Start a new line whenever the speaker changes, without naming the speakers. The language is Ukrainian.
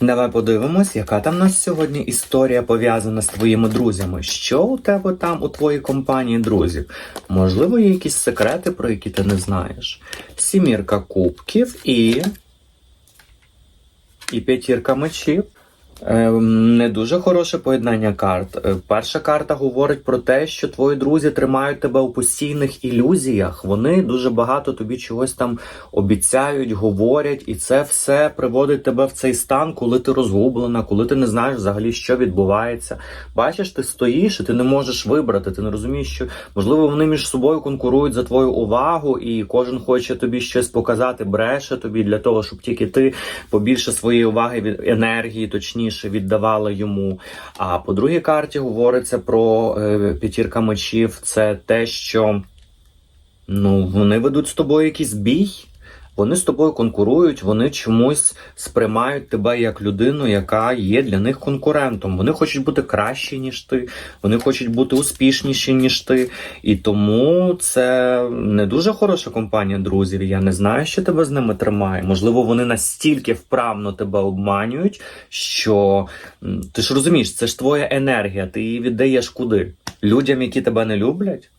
Давай подивимось, яка там у нас сьогодні історія пов'язана з твоїми друзями. Що у тебе там у твоїй компанії друзів? Можливо, є якісь секрети, про які ти не знаєш. Сімірка кубків і. І п'ятірка мечів. Ем, Не дуже хороше поєднання карт. Е, Перша карта говорить про те, що твої друзі тримають тебе у постійних ілюзіях. Вони дуже багато тобі чогось там обіцяють, говорять, і це все приводить тебе в цей стан, коли ти розгублена, коли ти не знаєш взагалі, що відбувається. Бачиш, ти стоїш і ти не можеш вибрати. Ти не розумієш, що можливо вони між собою конкурують за твою увагу, і кожен хоче тобі щось показати, бреше тобі для того, щоб тільки ти побільше своєї уваги від енергії, точніше, віддавала йому. А по другій карті говориться про е, п'ятірка мечів. Це те, що ну, вони ведуть з тобою якийсь бій. Вони з тобою конкурують, вони чомусь сприймають тебе як людину, яка є для них конкурентом. Вони хочуть бути кращі, ніж ти, вони хочуть бути успішніші, ніж ти. І тому це не дуже хороша компанія друзів. Я не знаю, що тебе з ними тримає. Можливо, вони настільки вправно тебе обманюють, що ти ж розумієш, це ж твоя енергія, ти її віддаєш куди? Людям, які тебе не люблять.